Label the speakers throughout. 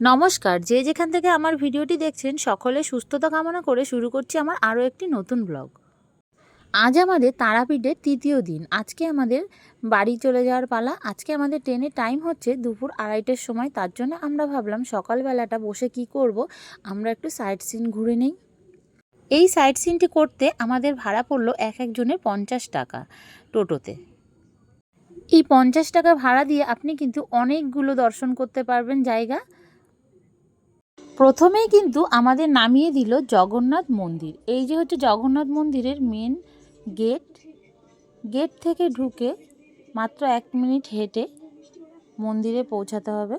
Speaker 1: নমস্কার, যে যেখান থেকে আমার ভিডিওটি দেখছেন, সকলে সুস্থতা কামনা করে শুরু করছি আমার আরও একটি নতুন ব্লগ। আজ আমাদের তারাপীঠের তৃতীয় দিন। আজকে আমাদের বাড়ি চলে যাওয়ার পালা। আজকে আমাদের ট্রেনের টাইম হচ্ছে দুপুর আড়াইটের সময়। তার জন্য আমরা ভাবলাম সকালবেলাটা বসে কি করব, আমরা একটু সাইট সিন ঘুরে নেই। এই সাইট সিনটি করতে আমাদের ভাড়া পড়ল এক একজনের পঞ্চাশ টাকা টোটোতে। এই পঞ্চাশ টাকা ভাড়া দিয়ে আপনি কিন্তু অনেকগুলো দর্শন করতে পারবেন জায়গা। প্রথমেই কিন্তু আমাদের নামিয়ে দিল জগন্নাথ মন্দির। এই যে হচ্ছে জগন্নাথ মন্দিরের মেন গেট গেট থেকে ঢুকে মাত্র এক মিনিট হেঁটে মন্দিরে পৌঁছাতে হবে।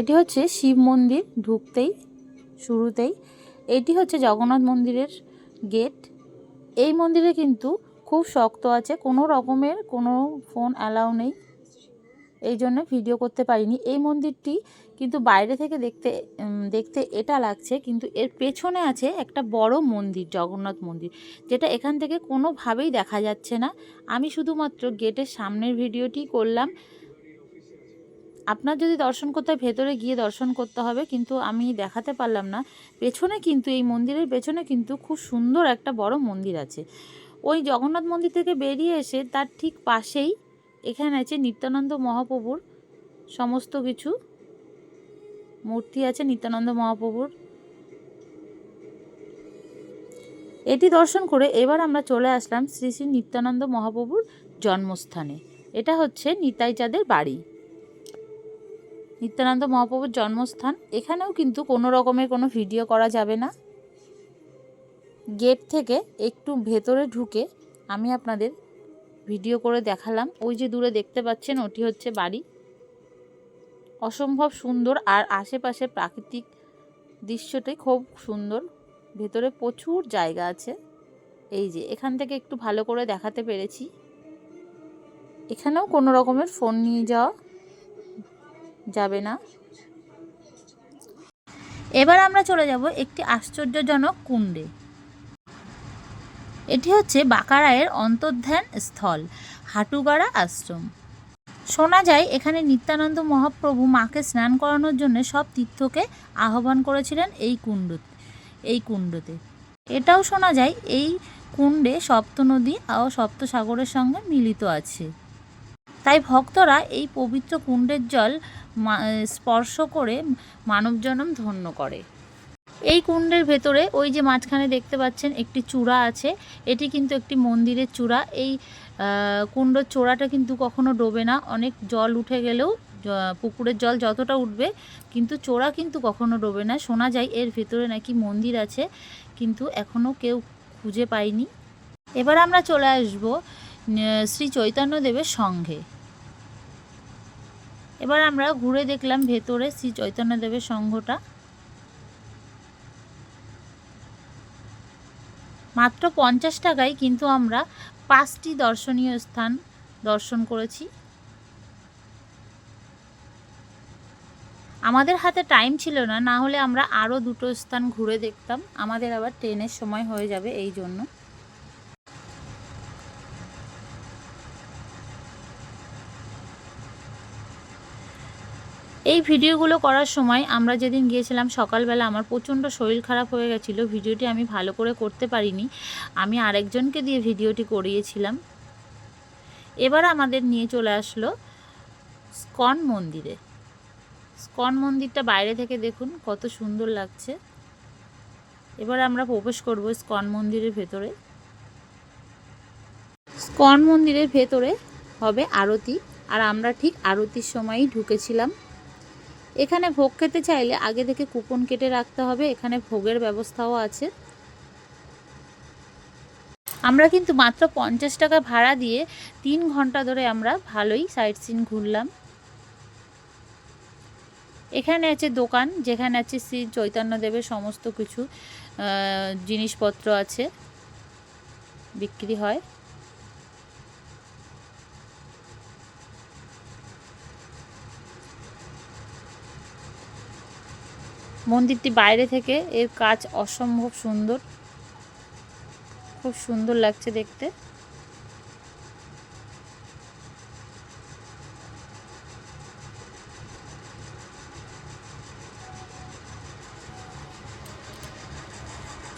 Speaker 1: এটি হচ্ছে শিব মন্দির ঢুকতেই, শুরুতেই। এটি হচ্ছে জগন্নাথ মন্দিরের গেট এই মন্দিরে কিন্তু খুব শক্ত আছে, কোনো রকমের কোনো ফোন অ্যালাউ নেই। এই জন্য ভিডিও করতে পারিনি। এই মন্দিরটি কিন্তু বাইরে থেকে দেখতে দেখতে এটা লাগছে, কিন্তু এর পেছনে আছে একটা বড় মন্দির, জগন্নাথ মন্দির, যেটা এখান থেকে কোনোভাবেই দেখা যাচ্ছে না। আমি শুধুমাত্র গেটের সামনের ভিডিওটি করলাম। আপনার যদি দর্শন করতে হয়, ভেতরে গিয়ে দর্শন করতে হবে, কিন্তু আমি দেখাতে পারলাম না। পেছনে কিন্তু, এই মন্দিরের পেছনে কিন্তু খুব সুন্দর একটা বড় মন্দির আছে। ওই জগন্নাথ মন্দির থেকে বেরিয়ে এসে তার ঠিক পাশেই এখানে আছে নিত্যানন্দ মহাপ্রভুর সমস্ত কিছু। মূর্তি আছে নিত্যানন্দ মহাপ্রভুর। এটি দর্শন করে এবার আমরা চলে আসলাম শ্রী শ্রী নিত্যানন্দ মহাপ্রভুর জন্মস্থানে। এটা হচ্ছে নিতাই চাঁদের বাড়ি। নিত্যানন্দ মহাপ্রভুর জন্মস্থান। এখানেও কিন্তু কোনো রকমের কোনো ভিডিও করা যাবে না। গেট থেকে একটু ভেতরে ঢুকে আমি আপনাদের ভিডিও করে দেখালাম। ওই যে দূরে দেখতে পাচ্ছেন, ওটি হচ্ছে বাড়ি। অসম্ভব সুন্দর আর আশেপাশে প্রাকৃতিক দৃশ্যটাই খুব সুন্দর। ভেতরে প্রচুর জায়গা আছে। এই যে, এখান থেকে একটু ভালো করে দেখাতে পেরেছি। এখানেও কোনো রকমের ফোন নিয়ে যাওয়া যাবে না। এবার আমরা চলে যাব একটি আশ্চর্যজনক কুণ্ডে। এটি হচ্ছে বাঁকারায়ের অন্তর্ধান স্থল, হাটুগাড়া আশ্রম। শোনা যায়, এখানে নিত্যানন্দ মহাপ্রভু মাকে স্নান করানোর জন্য সব তীর্থকে আহ্বান করেছিলেন এই কুণ্ড এই কুণ্ডতে। এটাও শোনা যায়, এই কুণ্ডে সপ্ত নদী ও সপ্ত সাগরের সঙ্গে মিলিত আছে। তাই ভক্তরা এই পবিত্র কুণ্ডের জল স্পর্শ করে মানবজনম ধন্য করে। এই কুণ্ডের ভেতরে ওই যে মাঝখানে দেখতে পাচ্ছেন একটি চূড়া আছে। এটি কিন্তু একটি মন্দিরের চূড়া। এই কুণ্ডর চূড়াটা কিন্তু কখনো ডোবে না। অনেক জল উঠে গেলেও পুকুরের জল যতটা উঠবে, কিন্তু চোরা কিন্তু কখনো ডোবে না। শোনা যায় এর ভেতরে নাকি মন্দির আছে, কিন্তু এখনও কেউ খুঁজে পায়নি। এবার আমরা চলে আসব শ্রী চৈতন্যদেবের সঙ্ঘে এবার আমরা ঘুরে দেখলাম ভেতরে শ্রী চৈতন্যদেবের সংঘটা মাত্র পঞ্চাশ টাকায় কিন্তু আমরা পাঁচটি দর্শনীয় স্থান দর্শন করেছি। আমাদের হাতে টাইম ছিল না না হলে আমরা আরও দুটো স্থান ঘুরে দেখতাম। আমাদের আবার ট্রেনের সময় হয়ে যাবে এই জন্য। এই ভিডিওগুলো করার সময় আমরা যেদিন গিয়েছিলাম সকালবেলা আমার প্রচণ্ড শরীর খারাপ হয়ে গেছিল, ভিডিওটি আমি ভালো করে করতে পারিনি। আমি আরেকজনকে দিয়ে ভিডিওটি করিয়েছিলাম। এবার আমাদের নিয়ে চলে আসলো স্কন মন্দিরে। স্কন মন্দিরটা বাইরে থেকে দেখুন কত সুন্দর লাগছে। এবার আমরা প্রবেশ করব স্কন মন্দিরের ভেতরে। স্কন মন্দিরের ভেতরে হবে আরতি, আর আমরা ঠিক আরতির সময়ই ঢুকেছিলাম। এখানে ভোগ খেতে চাইলে আগে থেকে কুপন কেটে রাখতে হবে, এখানে ভোগের ব্যবস্থাও আছে। আমরা কিন্তু মাত্র পঞ্চাশ টাকা ভাড়া দিয়ে তিন ঘণ্টা ধরে আমরা ভালোই সাইট সিন ঘুরলাম। এখানে আছে দোকান, যেখানে আছে শ্রী চৈতন্যদেবের সমস্ত কিছু জিনিসপত্র আছে, বিক্রি হয়। মন্দিরটি বাইরে থেকে এর কাজ অসম্ভব সুন্দর। খুব সুন্দর লাগছে দেখতে।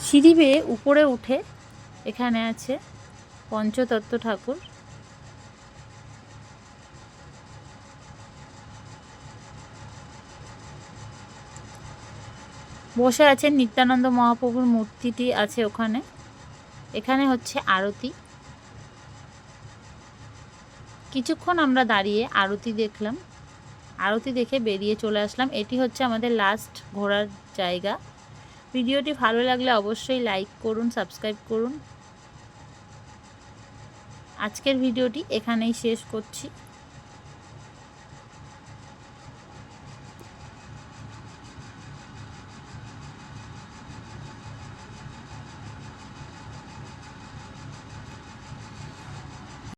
Speaker 1: সিঁড়ি বেয়ে উপরে উঠে এখানে আছে পঞ্চতত্ত্ব ঠাকুর। বসে আছেন নিত্যানন্দ মহাপ্রভুর মূর্তিটি আছে ওখানে। এখানে হচ্ছে আরতি। কিছুক্ষণ আমরা দাঁড়িয়ে আরতি দেখলাম। আরতি দেখে বেরিয়ে চলে আসলাম। এটি হচ্ছে আমাদের লাস্ট ঘোরার জায়গা। ভিডিওটি ভালো লাগলে অবশ্যই লাইক করুন সাবস্ক্রাইব করুন। আজকের ভিডিওটি এখানেই শেষ করছি।